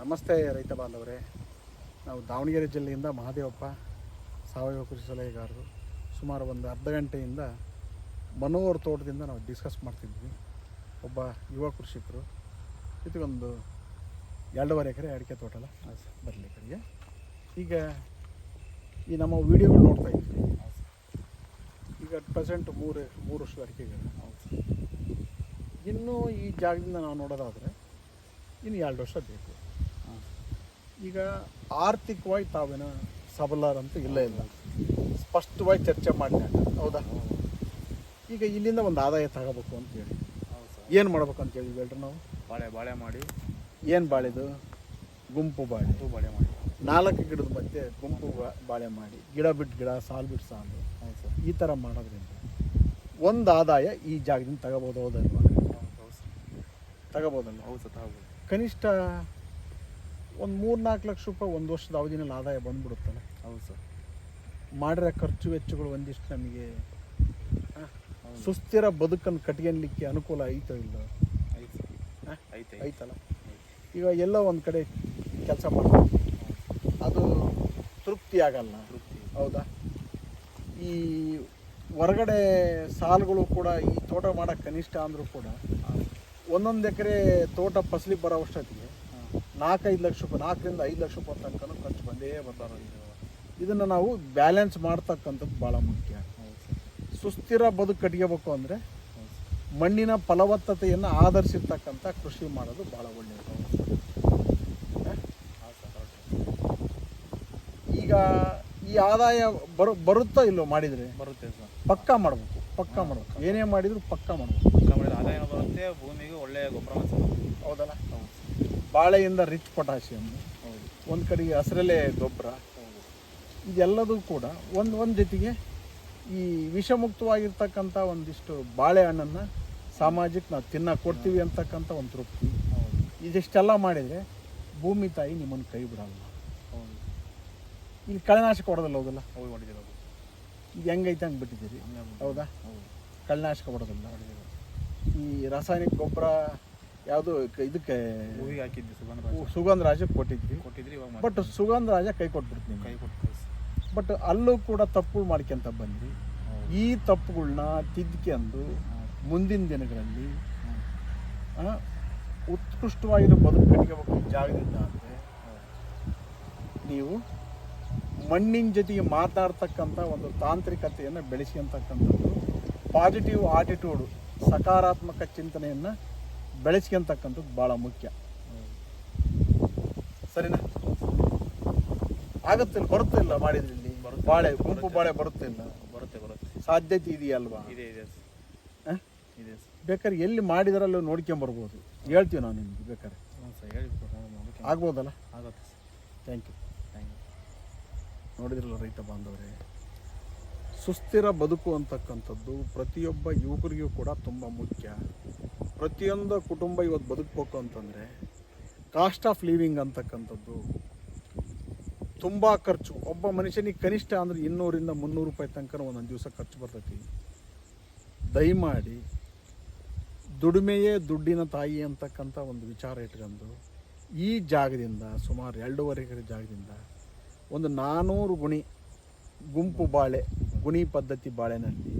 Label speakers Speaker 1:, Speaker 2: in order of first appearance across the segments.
Speaker 1: ನಮಸ್ತೆ ರೈತ ಬಾಂಧವರೇ. ನಾವು ದಾವಣಗೆರೆ ಜಿಲ್ಲೆಯಿಂದ ಮಹಾದೇವಪ್ಪ ಸಾವಯವ ಕೃಷಿ ಸಲಹೆಗಾರರು. ಸುಮಾರು ಒಂದು ಅರ್ಧ ಗಂಟೆಯಿಂದ ಮನೋಹರ್ ತೋಟದಿಂದ ನಾವು ಡಿಸ್ಕಸ್ ಮಾಡ್ತಿದ್ವಿ. ಒಬ್ಬ ಯುವ ಕೃಷಿಕರು. ಇದಕ್ಕೊಂದು ಎರಡೂವರೆ ಎಕರೆ ಅಡಿಕೆ ತೋಟ ಅಲ್ಲ ಬರಲಿ ಕಡೆಗೆ. ಈಗ ಈ ನಮ್ಮ ವಿಡಿಯೋಗಳು ನೋಡ್ತಾ ಇದ್ವಿ. ಈಗ ಅಟ್ ಪ್ರೆಸೆಂಟ್ ಮೂರು ಮೂರು ವರ್ಷದ ಅಡಿಕೆಗಳು. ಇನ್ನೂ ಈ ಜಾಗದಿಂದ ನಾವು ನೋಡೋದಾದರೆ ಇನ್ನು ಎರಡು ವರ್ಷ ಬೇಕು. ಈಗ ಆರ್ಥಿಕವಾಗಿ ತಾವೇನೋ ಸಬಲರಂತೂ ಇಲ್ಲ ಇಲ್ಲ. ಸ್ಪಷ್ಟವಾಗಿ ಚರ್ಚೆ ಮಾಡಿದಾಗ ಹೌದಾ? ಈಗ ಇಲ್ಲಿಂದ ಒಂದು ಆದಾಯ ತಗೋಬೇಕು ಅಂತೇಳಿ ಏನು ಮಾಡ್ಬೇಕು ಅಂತೇಳಿ ಹೇಳ್ರಿ ನಾವು?
Speaker 2: ಬಾಳೆ ಬಾಳೆ ಮಾಡಿ.
Speaker 1: ಏನು ಬಾಳೆದು? ಗುಂಪು ಬಾಳೆ.
Speaker 2: ಬಾಳೆ ಮಾಡಿ.
Speaker 1: ನಾಲ್ಕು ಗಿಡದ ಮಧ್ಯೆ ಗುಂಪು ಬಾಳೆ ಮಾಡಿ. ಗಿಡ ಬಿಟ್ಟು ಗಿಡ ಸಾಲು ಬಿಟ್ಟು ಸಾಲು.
Speaker 2: ಹೌದು ಸರ್.
Speaker 1: ಈ ಥರ ಮಾಡೋದ್ರಿಂದ ಒಂದು ಆದಾಯ ಈ ಜಾಗದಿಂದ ತಗೋಬೋದು ಹೌದಲ್ವಾ?
Speaker 2: ಹೌದು ಹೌದು
Speaker 1: ತಗೋಬೋದಲ್ಲ
Speaker 2: ಹೌದು ಸರ್ ತಗೋಬೋದು.
Speaker 1: ಕನಿಷ್ಠ ಒಂದು ಮೂರು ನಾಲ್ಕು ಲಕ್ಷ ರೂಪಾಯಿ ಒಂದು ವರ್ಷದ ಅವಧಿನಲ್ಲಿ ಆದಾಯ ಬಂದ್ಬಿಡುತ್ತಲ್ಲ.
Speaker 2: ಹೌದು ಸರ್.
Speaker 1: ಮಾಡಿರೋ ಖರ್ಚು ವೆಚ್ಚಗಳು ಒಂದಿಷ್ಟು ನಮಗೆ. ಸುಸ್ಥಿರ ಬದುಕನ್ನು ಕಟ್ಕೊಳ್ಲಿಕ್ಕೆ ಅನುಕೂಲ ಐತೋ ಇಲ್ಲ ಐತಲ್ಲ ಈಗ ಎಲ್ಲೋ ಒಂದು ಕಡೆ ಕೆಲಸ ಮಾಡ್ತೀವಿ ಅದು ತೃಪ್ತಿ ಆಗಲ್ಲ.
Speaker 2: ತೃಪ್ತಿ.
Speaker 1: ಹೌದಾ? ಈ ಹೊರಗಡೆ ಸಾಲುಗಳು ಕೂಡ ಈ ತೋಟ ಮಾಡೋಕ್ಕೆ ಕನಿಷ್ಠ ಅಂದರೂ ಕೂಡ ಒಂದೊಂದು ಎಕರೆ ತೋಟ ಫಸಲಿ ಬರೋ ಅಷ್ಟೊತ್ತಿಗೆ ನಾಲ್ಕೈದು ಲಕ್ಷ ರೂಪಾಯಿ ನಾಲ್ಕರಿಂದ ಐದು ಲಕ್ಷ ರೂಪಾಯಿ ತನಕ ಖರ್ಚು ಬಂದೇ ಬರ್ತಾರೆ ಇದನ್ನು ನಾವು ಬ್ಯಾಲೆನ್ಸ್ ಮಾಡ್ತಕ್ಕಂಥದ್ದು ಭಾಳ ಮುಖ್ಯ. ಸುಸ್ಥಿರ ಬದುಕು ಕಟ್ಕೋಬೇಕು ಅಂದರೆ ಮಣ್ಣಿನ ಫಲವತ್ತತೆಯನ್ನು ಆಧರಿಸಿರ್ತಕ್ಕಂಥ ಕೃಷಿ ಮಾಡೋದು ಭಾಳ ಒಳ್ಳೆಯದು ಹಾಂ ಈಗ ಈ ಆದಾಯ ಬರು ಬರುತ್ತೋ ಇಲ್ಲೋ ಮಾಡಿದರೆ?
Speaker 2: ಬರುತ್ತೆ ಸರ್.
Speaker 1: ಪಕ್ಕಾ ಮಾಡಬೇಕು ಪಕ್ಕಾ ಮಾಡಬೇಕು. ಏನೇ ಮಾಡಿದರೂ ಪಕ್ಕಾ ಮಾಡಬೇಕು.
Speaker 2: ಪಕ್ಕ ಮಾಡಿದ್ರೆ ಆದಾಯ ಬರುತ್ತೆ ಭೂಮಿಗೆ ಒಳ್ಳೆಯ ಗೊಬ್ಬರ
Speaker 1: ಹೌದಲ್ಲ?
Speaker 2: ಹೌದು.
Speaker 1: ಬಾಳೆಯಿಂದ ರಿಚ್ ಪೊಟ್ಯಾಷಿಯಮ್
Speaker 2: ಹೌದು
Speaker 1: ಒಂದು ಕಡೆಗೆ ಹಸಿರಲೆ ಗೊಬ್ಬರ ಇದೆಲ್ಲದೂ ಕೂಡ ಒಂದು ಒಂದು ಜೊತೆಗೆ ಈ ವಿಷಮುಕ್ತವಾಗಿರ್ತಕ್ಕಂಥ ಒಂದಿಷ್ಟು ಬಾಳೆಹಣ್ಣನ್ನು ಸಾಮಾಜಿಕ ನಾವು ತಿನ್ನ ಕೊಡ್ತೀವಿ ಅಂತಕ್ಕಂಥ ಒಂದು ತೃಪ್ತಿ.
Speaker 2: ಹೌದು
Speaker 1: ಇದಿಷ್ಟೆಲ್ಲ ಮಾಡಿದರೆ ಭೂಮಿ ತಾಯಿ ನಿಮ್ಮನ್ನು ಕೈ ಬಿಡಲ್ಲ.
Speaker 2: ಹೌದು
Speaker 1: ಇಲ್ಲಿ ಕಳೆನಾಶಕ ಹೊಡೆದಲ್ಲ ಹೌದಲ್ಲ?
Speaker 2: ಹೌದು ಹೊಡಿದಿರೋದು
Speaker 1: ಈಗ ಹೆಂಗೈತೆ ಹಂಗೆ ಬಿಟ್ಟಿದ್ದೀರಿ. ಹೌದಾ?
Speaker 2: ಹೌದು.
Speaker 1: ಕಳೆನಾಶಕ ಹೊಡೆದಿಲ್ಲ. ಈ ರಾಸಾಯನಿಕ ಗೊಬ್ಬರ ಯಾವುದು ಇದಕ್ಕೆ
Speaker 2: ಹೂವಿಗೆ ಹಾಕಿದ್ವಿ ಸುಗಂಧ
Speaker 1: ರಾಜಕ್ಕೆ ಕೊಟ್ಟಿದ್ವಿ.
Speaker 2: ಕೊಟ್ಟಿದ್ರಿ ಇವಾಗ
Speaker 1: ಬಟ್ ಸುಗಂಧ ರಾಜ ಕೈ ಕೊಟ್ಬಿಡ್ತೀನಿ
Speaker 2: ಕೈ ಕೊಟ್ಟು
Speaker 1: ಬಟ್ ಅಲ್ಲೂ ಕೂಡ ತಪ್ಪುಗಳು ಮಾಡ್ಕೊಂತ
Speaker 2: ಬಂದ್ವಿ
Speaker 1: ಈ ತಪ್ಪುಗಳನ್ನ ತಿದ್ಕೊಂಡು ಮುಂದಿನ ದಿನಗಳಲ್ಲಿ ಉತ್ಕೃಷ್ಟವಾಗಿರೋ ಬದುಕು ಕಟ್ಕೋಬೇಕು ಈ ಜಾಗದಿಂದ ಅಂದರೆ ನೀವು ಮಣ್ಣಿನ ಜೊತೆಗೆ ಮಾತಾಡ್ತಕ್ಕಂಥ ಒಂದು ತಾಂತ್ರಿಕತೆಯನ್ನು ಬೆಳೆಸ್ಕೊಂತಕ್ಕಂಥದ್ದು ಪಾಸಿಟಿವ್ ಆಟಿಟ್ಯೂಡು ಸಕಾರಾತ್ಮಕ ಚಿಂತನೆಯನ್ನು ಬೆಳೆಸ್ಕೊಂತಕ್ಕಂಥದ್ದು ಭಾಳ ಮುಖ್ಯ. ಸರಿನಾ? ಆಗುತ್ತಿಲ್ಲ ಬರುತ್ತಿಲ್ಲ
Speaker 2: ಬರುತ್ತೆ,
Speaker 1: ಬಾಳೆ ಗುಂಪು
Speaker 2: ಬರುತ್ತೆ.
Speaker 1: ಬಾಳೆ ಬರುತ್ತಿಲ್ಲ
Speaker 2: ಬರುತ್ತೆ ಬರುತ್ತೆ.
Speaker 1: ಸಾಧ್ಯತೆ ಇದೆಯಲ್ವಾ?
Speaker 2: ಇದೆ ಇದೆ? ಇದೆ ಸರ್.
Speaker 1: ಬೇಕಾದ್ರೆ ಎಲ್ಲಿ ಮಾಡಿದ್ರಲ್ಲೂ ನೋಡ್ಕೊಂಬರ್ಬೋದು ಹೇಳ್ತೀವಿ ನಾವು ನಿಮ್ಗೆ ಬೇಕಾದ್ರೆ. ಆಗ್ಬೋದಲ್ಲ?
Speaker 2: ಆಗುತ್ತೆ sir.
Speaker 1: Thank you
Speaker 2: thank you
Speaker 1: ನೋಡಿದ್ರಲ್ಲ ರೈತ ಬಾಂಧವರೇ? ಸುಸ್ಥಿರ ಬದುಕು ಅಂತಕ್ಕಂಥದ್ದು ಪ್ರತಿಯೊಬ್ಬ ಯುವಕರಿಗೂ ಕೂಡ ತುಂಬ ಮುಖ್ಯ. ಪ್ರತಿಯೊಂದು ಕುಟುಂಬ ಇವತ್ತು ಬದುಕಬೇಕು ಅಂತಂದರೆ ಕಾಸ್ಟ್ ಆಫ್ ಲಿವಿಂಗ್ ಅಂತಕ್ಕಂಥದ್ದು. ತುಂಬ ಖರ್ಚು. ಒಬ್ಬ ಮನುಷ್ಯನಿಗೆ ಕನಿಷ್ಠ ಅಂದರೆ ಇನ್ನೂರಿಂದ ಮುನ್ನೂರು ರೂಪಾಯಿ ತನಕ ಒಂದೊಂದು ದಿವಸ ಖರ್ಚು ಬರ್ತೈತಿ. ದಯಮಾಡಿ ದುಡಿಮೆಯೇ ದುಡ್ಡಿನ ತಾಯಿ ಅಂತಕ್ಕಂಥ ಒಂದು ವಿಚಾರ ಇಟ್ಕೊಂಡು ಈ ಜಾಗದಿಂದ ಸುಮಾರು ಎರಡೂವರೆ ಎಕರೆ ಜಾಗದಿಂದ ಒಂದು ನಾನ್ನೂರು ಗುಣಿ ಗುಂಪು ಬಾಳೆ, ಗುಣಿ ಪದ್ಧತಿ ಬಾಳೆನಲ್ಲಿ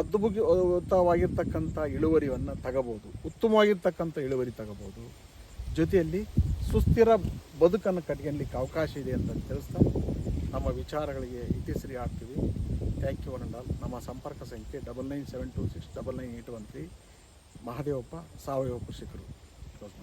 Speaker 1: ಅದ್ಭುತವಾಗಿರ್ತಕ್ಕಂಥ ಇಳುವರಿಯನ್ನು ತಗೋಬೋದು. ಉತ್ತಮವಾಗಿರ್ತಕ್ಕಂಥ ಇಳುವರಿ ತಗೋಬೋದು. ಜೊತೆಯಲ್ಲಿ ಸುಸ್ಥಿರ ಬದುಕನ್ನು ಕಟ್ಕೊಳ್ಲಿಕ್ಕೆ ಅವಕಾಶ ಇದೆ ಅಂತ ತಿಳಿಸ್ತಾ ನಮ್ಮ ವಿಚಾರಗಳಿಗೆ ಇತಿಶ್ರೀ ಆಗ್ತೀವಿ thank you one and all ನಮ್ಮ ಸಂಪರ್ಕ ಸಂಖ್ಯೆ double nine seven two six double nine eight one three Mahadevappa, ಸಾವಯವ ಕೃಷಿಕರು. ಕ್ಲೋಸ್